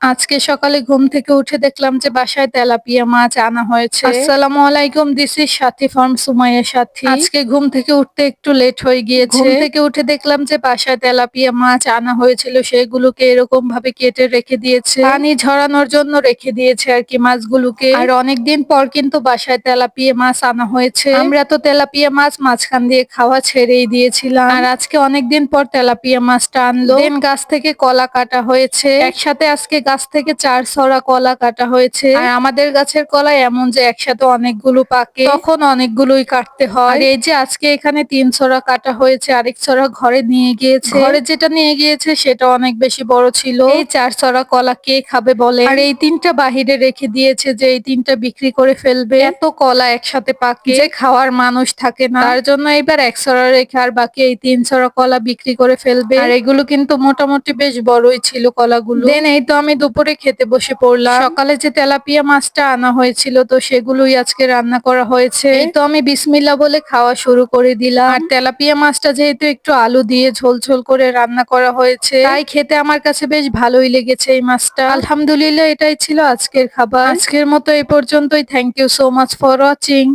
আজকে সকালে ঘুম থেকে উঠে দেখলাম যে বাসায় তেলাপিয়া মাছ আনা হয়েছে। আসসালামু আলাইকুম this is Sathi farm Sumaiya Sathi. আজকে ঘুম থেকে উঠতে একটু লেট হয়ে গিয়েছে। ঘুম থেকে উঠে দেখলাম যে বাসায় তেলাপিয়া মাছ আনা হয়েছিল সেগুলোকে এরকম ভাবে কেটে রেখে দিয়েছে। পানি ঝরানোর জন্য রেখে দিয়েছে আর কি মাছগুলোকে। আর অনেকদিন পর কিন্তু বাসায় তেলাপিয়া মাছ আনা হয়েছে। আমরা তো তেলাপিয়া মাছ মাঝখান দিয়ে খাওয়া ছেড়েই দিয়েছিলাম। আর আজকে অনেকদিন পর তেলাপিয়া মাছটা আনলো। দেন গাছ থেকে কলা কাটা হয়েছে। একসাথে আজকে গাছ থেকে চার ছড়া কলা কাটা হয়েছে। আর আমাদের গাছের কলা এমন যে একসাথে অনেকগুলো পাকে, তখন অনেকগুলোই কাটতে হয়। এই যে আজকে এখানে তিন ছড়া কাটা হয়েছে, আরেক ছড়া ঘরে নিয়ে গিয়েছে। ঘরে যেটা নিয়ে গিয়েছে সেটা অনেক বেশি বড় ছিল। এই চার ছড়া কলা কে খাবে বলে? আর এই তিনটা বাহিরে রেখে দিয়েছে যে এই তিনটা বিক্রি করে ফেলবে। এত কলা একসাথে পাকে, যে খাওয়ার মানুষ থাকে না। তার জন্য এবার এক ছড়া রেখে আর বাকি এই তিন ছড়া কলা বিক্রি করে ফেলবে। আর এগুলো কিন্তু মোটামুটি বেশ বড়ই ছিল কলাগুলো। দেন এই তো আমি দুপুরে খেতে বসে পড়লাম। সকালে যে তেলাপিয়া মাছটা আনা হয়েছিল তো সেগুলোই আজকে রান্না করা হয়েছে। তো আমি বিসমিল্লা বলে খাওয়া শুরু করে দিলাম। আর তেলাপিয়া মাছটা যেহেতু একটু আলু দিয়ে ঝোল ঝোল করে রান্না করা হয়েছে তাই খেতে আমার কাছে বেশ ভালোই লেগেছে এই মাছটা। আলহামদুলিল্লাহ এটাই ছিল আজকের খাবার। আজকের মতো এই পর্যন্তই। Thank you so much for watching